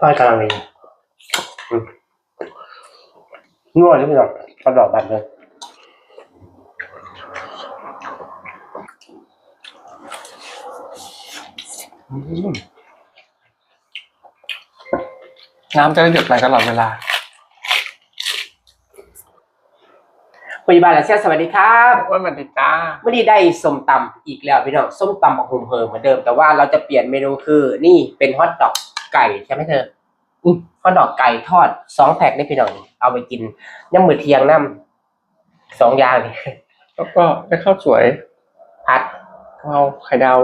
ทอดกำลังดีอืมนวดนี่พี่น้องกระดอกบัตรเลยอืมน้ำจะได้หยดไหลตลอดเวลาปัจจุบันแล้วเชียสวัสดีครับว่ามันดีจ้าวันนี้ได้ส้มตำอีกแล้วพี่น้องส้มตำบักหุ่มเพิงเหมือนเดิม แต่ว่าเราจะเปลี่ยนเมนูคือ นี่เป็นฮอทดอกไก่ใช่ไหมเธอ อืมฮอทดอกไก่ทอดสองแพ็คนี่พี่น้องเอาไปกินย่ำมือเที่ยงน้ำสองอย่างนี่แล้วก็ได้ข้าวสวยผัดกะเพราไข่ดาว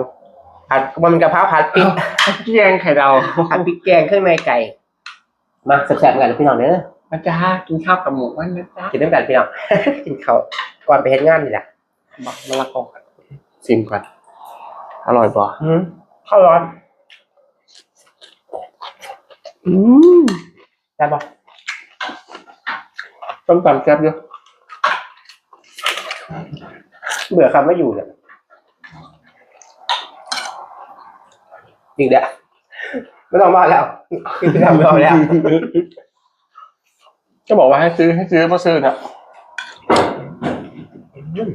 ผัดมันกะเพราผัดพริกข้าวเกียงไข่ดาวผัดพริกแกงเครื่องในไก่ มาแซ่บๆกันนะพี่น้องเนอะมาจ้ากินข้าวกับหมูมันนะจ้ากินน้ำกันพี่น้องกินข้าวก่อนไปเฮ็ดงานนี่แหละบักมะละกอก่อนชิมก่อนอร่อยป่ะอืมข้าวร้อน อืมได้ปะต้มตำแซ่บเยอะเบื่อคำว่าอยู่เนี่ยจริงเด้อไม่ต้องมาแล้วคือทำไม่เอาแล้ว ก็บอกว่าให้ซื้อให้ซื้อมาซื้อนะครับอืม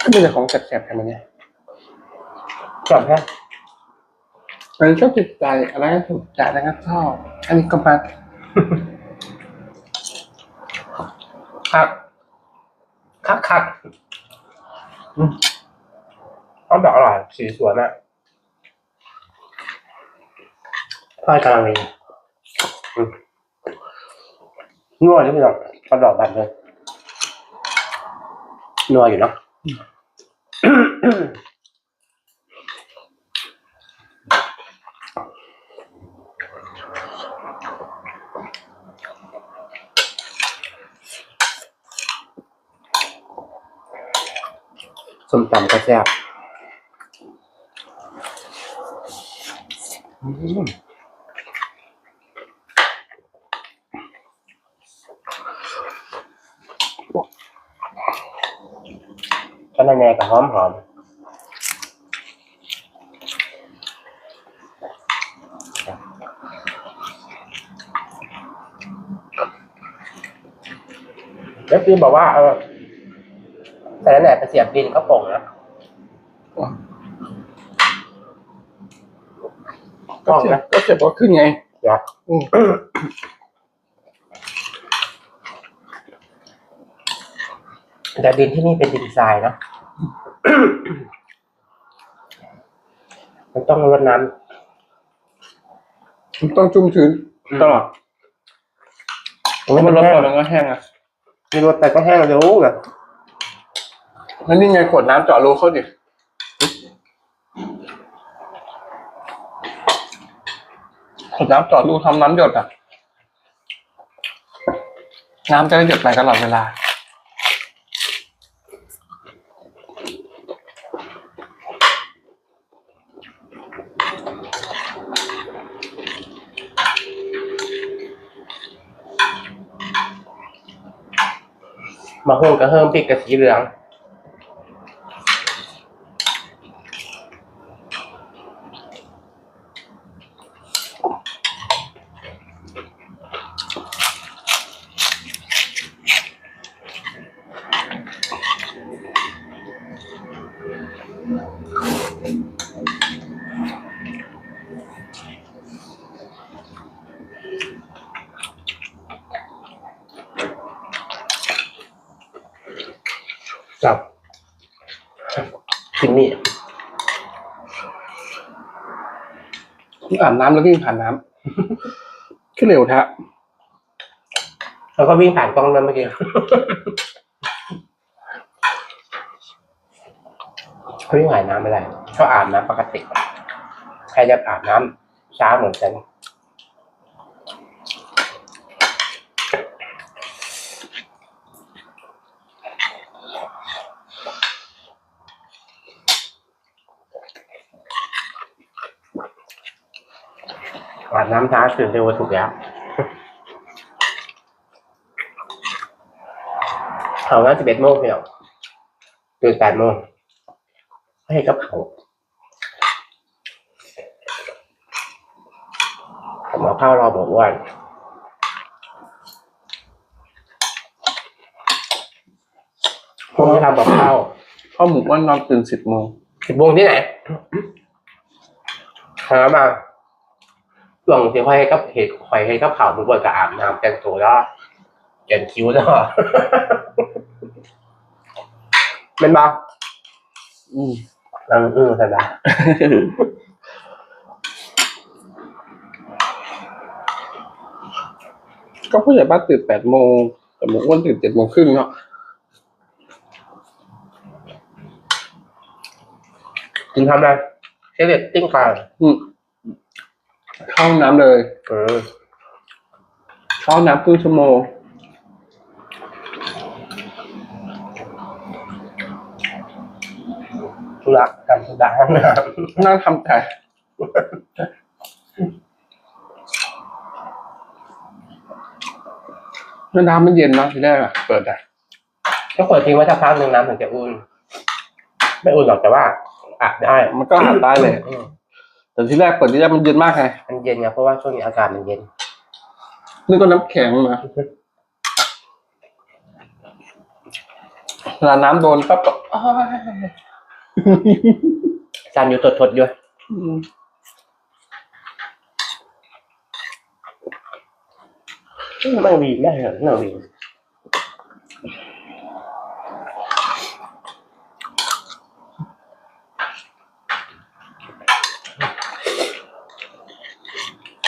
ก็มีแต่ของแซ่บๆกันมันเนี่ยกลับแค่อันนี้ก็ติดใจอันนั้นก็ถูกใจอันนั้นก็ชอบอันนี้ก็มาคักคักคักอืมต้องแบบอร่อยสีสวยมากทอดกำลังดีอืมนัวนี่พี่น้องกระดอกบัตรเลยนัวอยู่เนาะส้มตำก็แซ่บอืม ก็นั่นแน่กับหอมหอมแล้วพี่บอกว่าเออแต่นั่นแหละไปเสียบดินเขาโป่งนะก็เจ็บก็เจ็บก็ขึ้นไงเดี๋ยวอืมแต่ดินที่นี่เป็นดินทรายเนาะ มันต้องรดน้มันต้องชุ่มชื้นตลอดำเพราะมันรดก่อนมันก็แห้งอะมีรดแต่ก็แห้งเร็วเลยแล้วนี่ไงขวดน้ำเจาะรูเขาดิขวดน้ำเจาะรูทำน้ำหยดอะ น้ำจะได้หยดไหลตลอดเวลา มะฮวงกระเฮิมพริกกระสีเหลือง กับสิ่งนี้ อาบน้ำแล้ววิ่งผ่านน้ำขึ้นเร็วแท้แล้วก็วิ่งผ่านกล้องนั้นเมื่อกี้เขาวิ่งหายน้ำไม่ได้เขาอาบน้ำปกติใครจะอาบน้ำช้าเหมือนฉัน น้ำตาตื่นเร็วสุกแล้วเขาน่าสิบเอ็ดโมงเนี่ยตื่นแปดโมงให้กับเขาผมเอข้าวรอหมูอ้วนผมจะทำกับข้าวข้าวหมูอ้วนนอนตื่นสิบโมงสิบโมงที่ไหนหามา ช่วงที่คอยให้กับเหตุคอยให้กับข่าวมึงบ่นกับอาบน้ำแต่งตัวแล้วเขียนคิ้วแล้วเป็นบ้าอืมลังอือสันดาก็ผู้ใหญ่บ้านตื่นแปดโมงแต่หมูอ้วนตื่นเจ็ดโมงครึ่งเนาะกินทำอะไรเชฟเด็ดติ้งคางอืม เข้าห้องน้ำเลย เออ เข้าห้องน้ำครึ่งชั่วโมง ธุระทำธุระห้องน้นั่งทำใจแล้วน้ำมันเย็นเนาะทีแรกอะเปิดอะำก็เปิดทิ้งไว้สักพักหนึ่งน้ำถึงจะอุ่น ไม่อุ่นหรอกแต่ว่าอาบได้ มันก็หัดได้เลย อืม แต่ทีแรกเปิดทีแรกมันเย็นมากไงมันเย็นไงเพราะว่าช่วงนี้อากาศมันเย็นนึกว่าน้ำแข็งมาเวลาน้ำโดนปั๊บก็อ้ายจานอยู่ทดๆอยู่อืมนั่งวีได้เหรอนั่งวี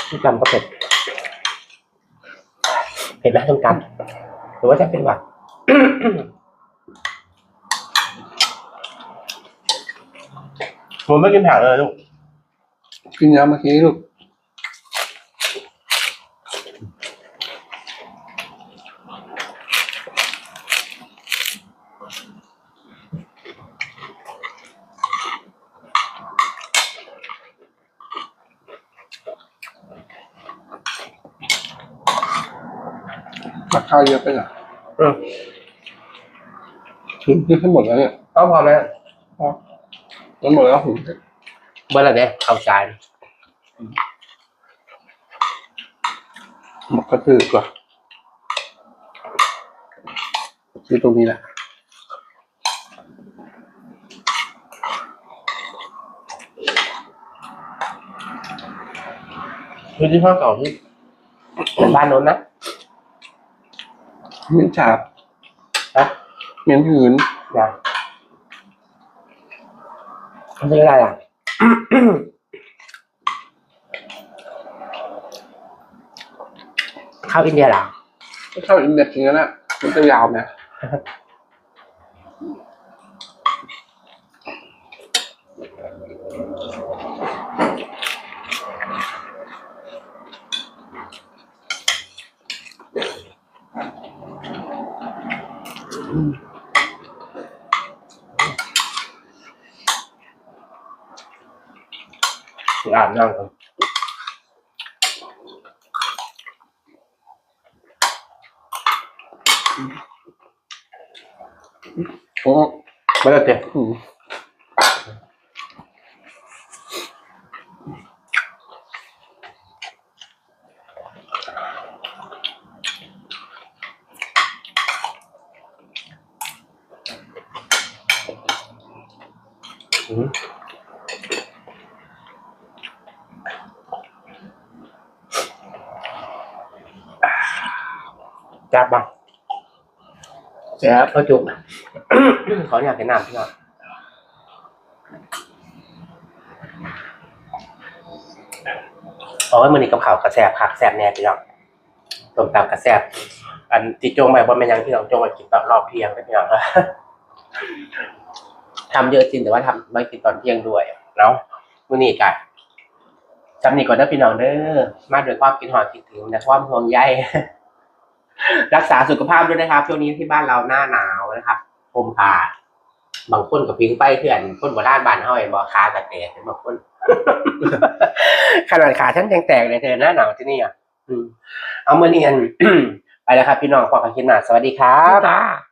ที่จำก็เผ็ดเผ็ดแล้วต้องกัน หรือว่าจะเป็นหวัดผมไม่กินผักเลยลูก กินยาเมื่อกี้ลูก ตักข้าวเยอะไปหน่อยอืมกินให้หมดแล้วเนี่ยเอาพอไหมมันหมดแล้วผมเบอร์อะไรเนี่ยข้าวจานหมดก็ถือกว่าคือตรงนี้แหละพื้นที่ห้องเก่าที่บ้านโน้นนะเห ม็นฉาบฮะเหม็นหืนนะเขาเรียกอะไรอะ ข้าวอินเดียเหรอถ้าเข้าอินเดียจริงๆนะมันจะยาวไหม อ่านนั่งกันโอ้ไม่ได้เจ็บ จับบ้างแจ๊บเขาจุก ขออยากกินน้ำพี่น้องเอาไว้มือนี้กับข่าวกระแสบผักแสบแน่พี่น้องต้มตำกระแสบอันติจงไปบนแม่นยังพี่น้องจงไปกินตอนรอบเที่ยงนะพี่น้อง ทำเยอะจริงแต่ว่าทำไม่กินตอนเที่ยงด้วยเนาะมือนี้กันจำนี่ก่อนเด้อพี่น้องเด้อมาด้วยความกินหอดคิดถึงและความห่วงใยรักษาสุขภาพด้วยนะครับช่วงนี้ที่บ้านเราหน้าหนาวนะครับผมผ่าบางคนกับพิงไปเพื่อนคนโบราณบ้านเฮาเองบอกขากับแตกบางคน ขนาดขาฉันยังแตกเลยเธอหน้าหนาวที่นี่อะอืมเอาเมื่อนี้อันไปแล้วครับพี่น้องพอกันคิดหนาสวัสดีครับ